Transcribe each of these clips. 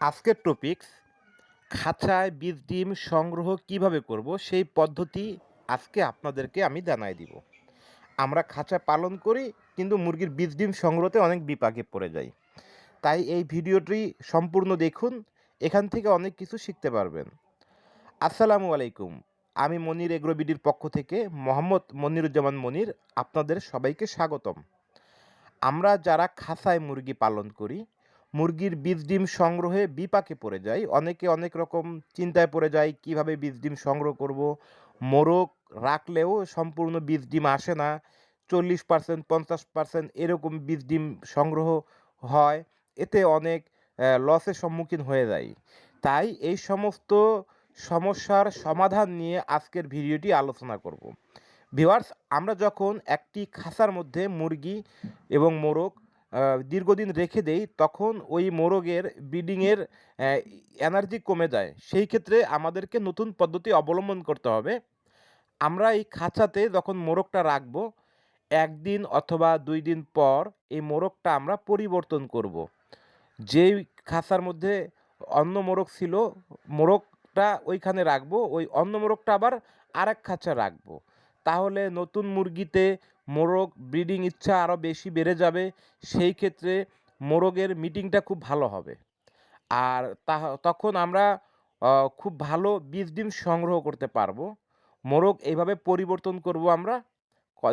আজকের টপিকস খাঁচায় বীজ ডিম সংগ্রহ কীভাবে করব, সেই পদ্ধতি আজকে আপনাদেরকে আমি জানাই দিব। আমরা খাঁচা পালন করি, কিন্তু মুরগির বীজ ডিম সংগ্রহতে অনেক বিপাকে পড়ে যাই। তাই এই ভিডিওটি সম্পূর্ণ দেখুন, এখান থেকে অনেক কিছু শিখতে পারবেন। আসসালামু আলাইকুম, আমি মনির এগ্রোবিডির পক্ষ থেকে মোহাম্মদ মনিরুজ্জামান মনির, আপনাদের সবাইকে স্বাগতম। আমরা যারা খাঁচায় মুরগি পালন করি মুরগির বীজ ডিম সংগ্রহে বিপাকে পড়ে যায় অনেকে অনেক রকম চিন্তায় পড়ে যায় কীভাবে বীজ ডিম সংগ্রহ করব? মোরগ রাখলেও সম্পূর্ণ বীজ ডিম আসে না। চল্লিশ পার্সেন্ট, পঞ্চাশ পার্সেন্ট এরকম বীজ ডিম সংগ্রহ হয়। এতে অনেক লসের সম্মুখীন হয়ে যায় তাই এই সমস্ত সমস্যার সমাধান নিয়ে আজকের ভিডিওটি আলোচনা করব। ভিওয়ার্স আমরা যখন একটি খাঁচার মধ্যে মুরগি এবং মোরগ দীর্ঘদিন রেখে দেই, তখন ওই মোরগের ব্রিডিংয়ের এনার্জি কমে যায়। সেই ক্ষেত্রে আমাদেরকে নতুন পদ্ধতি অবলম্বন করতে হবে। আমরা এই খাঁচাতে যখন মোরগটা রাখব, একদিন অথবা দুই দিন পর এই মোরগটা আমরা পরিবর্তন করব। যেই খাঁচার মধ্যে অন্য মোরগ ছিল, মোরগটা ওইখানে রাখব, ওই অন্য মোরগটা আবার আরেক খাঁচা রাখব। তাহলে নতুন মুরগিতে মোরগ ব্রিডিং ইচ্ছা আরও বেশি বেড়ে যাবে, সেই ক্ষেত্রে মোরগের মিটিংটা খুব ভালো হবে। আর তা তখন আমরা খুব ভালো বীজ ডিম সংগ্রহ করতে পারব। মোরগ এইভাবে পরিবর্তন করব আমরা।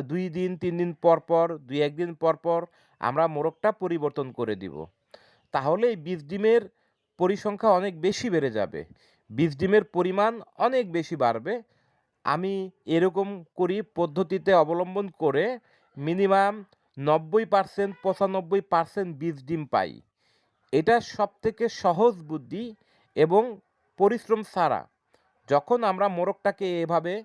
দুই দিন, তিন দিন পর পর, দুই একদিন পর পর আমরা মোরগটা পরিবর্তন করে দিব। তাহলে এই বীজ ডিমের পরিসংখ্যা অনেক বেশি বেড়ে যাবে। বীজ ডিমের পরিমাণ অনেক বেশি বাড়বে। আমি এরকম করি পদ্ধতিতে অবলম্বন করে মিনিমাম নব্বই পার্সেন্ট, পঁচানব্বই পার্সেন্ট বীজ ডিম পাই। এটা সব থেকে সহজ বুদ্ধি এবং পরিশ্রম ছাড়া। যখন আমরা মোরগটাকে এভাবে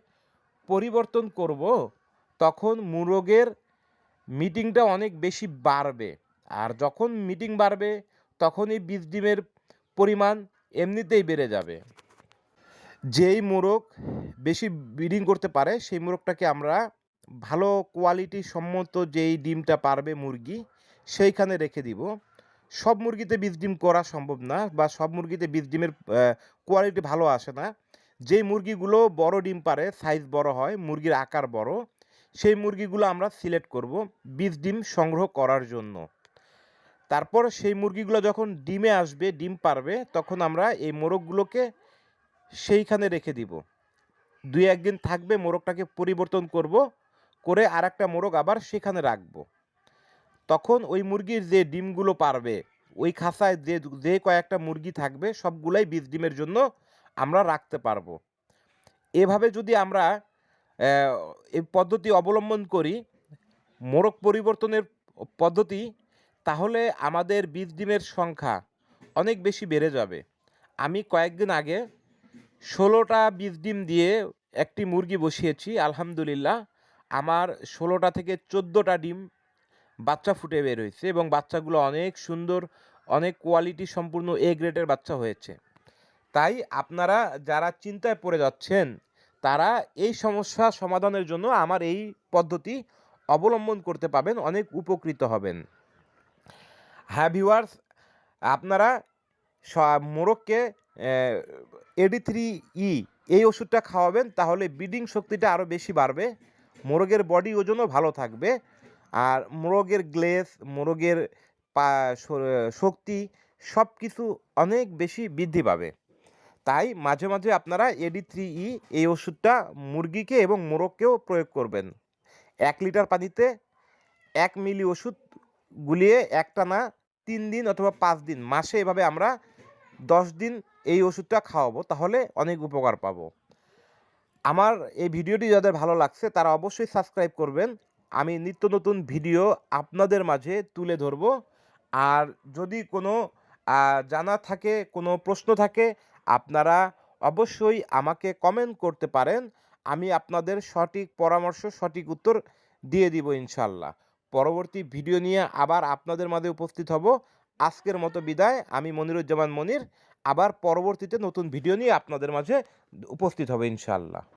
পরিবর্তন করব, তখন মোরগের মিটিংটা অনেক বেশি বাড়বে। আর যখন মিটিং বাড়বে, তখনই বীজ ডিমের পরিমাণ এমনিতেই বেড়ে যাবে। যেই মোরগ বেশি ব্রিডিং করতে পারে, সেই মোরগটাকে আমরা ভালো কোয়ালিটি সম্মত যেই ডিমটা পারবে মুরগি, সেইখানে রেখে দিব। সব মুরগিতে বীজ ডিম করা সম্ভব না বা সব মুরগিতে বীজ ডিমের কোয়ালিটি ভালো আসে না। যেই মুরগিগুলো বড় ডিম পারে, সাইজ বড় হয়, মুরগির আকার বড়, সেই মুরগিগুলো আমরা সিলেক্ট করব বীজ ডিম সংগ্রহ করার জন্য। তারপর সেই মুরগিগুলো যখন ডিমে আসবে, ডিম পারবে, তখন আমরা এই মোরগগুলোকে সেইখানে রেখে দিব। দুই একদিন থাকবে, মোরগটাকে পরিবর্তন করব, করে আর একটা মোরগ আবার সেখানে রাখব। তখন ওই মুরগির যে ডিমগুলো পারবে, ওই খাসায় যে যে কয়েকটা মুরগি থাকবে, সবগুলাই বীজ ডিমের জন্য আমরা রাখতে পারব। এভাবে যদি আমরা এই পদ্ধতি অবলম্বন করি, মোরগ পরিবর্তনের পদ্ধতি, তাহলে আমাদের বীজ ডিমের সংখ্যা অনেক বেশি বেড়ে যাবে। আমি কয়েকদিন আগে ষোলোটা বীজ ডিম দিয়ে একটি মুরগি বসিয়েছি, আলহামদুলিল্লাহ। আমার ষোলোটা থেকে চোদ্দোটা ডিম বাচ্চা ফুটে বের হয়েছে এবং বাচ্চাগুলো অনেক সুন্দর, অনেক কোয়ালিটি সম্পূর্ণ এ গ্রেডের বাচ্চা হয়েছে। তাই আপনারা যারা চিন্তায় পড়ে যাচ্ছেন, তারা এই সমস্যা সমাধানের জন্য আমার এই পদ্ধতি অবলম্বন করতে পাবেন অনেক উপকৃত হবেন। হ্যাঁ ভিউয়ার্স আপনারা মোরগকে এডি থ্রি ই এই ওষুধটা খাওয়াবেন, তাহলে ব্রিডিং শক্তিটা আরও বেশি বাড়বে, মোরগের বডি ওজনও ভালো থাকবে, আর মোরগের গ্লেস, মোরগের পা শক্তি সব কিছু অনেক বেশি বৃদ্ধি পাবে। তাই মাঝে মাঝে আপনারা এডি থ্রি ই এই ওষুধটা মুরগিকে এবং মোরগকেও প্রয়োগ করবেন। এক লিটার পানিতে এক মিলি ওষুধ গুলিয়ে একটানা তিন দিন অথবা পাঁচ দিন, মাসে এভাবে আমরা দশ দিন এই ওষুধটা খাওয়াবো, তাহলে অনেক উপকার পাবো। আমার এই ভিডিওটি যাদের ভালো লাগছে, তারা অবশ্যই সাবস্ক্রাইব করবেন। আমি নিত্য নতুন ভিডিও আপনাদের মাঝে তুলে ধরব। আর যদি কোনো জানা থাকে, কোনো প্রশ্ন থাকে, আপনারা অবশ্যই আমাকে কমেন্ট করতে পারেন। আমি আপনাদের সঠিক পরামর্শ, সঠিক উত্তর দিয়ে দিব ইনশাল্লাহ পরবর্তী ভিডিও নিয়ে আবার আপনাদের মাঝে উপস্থিত হব। আজকের মতো বিদায়। আমি মনিরুজ্জামান মনির। আবার পরবর্তীতে নতুন ভিডিও নিয়ে আপনাদের মাঝে উপস্থিত হবে ইনশাল্লাহ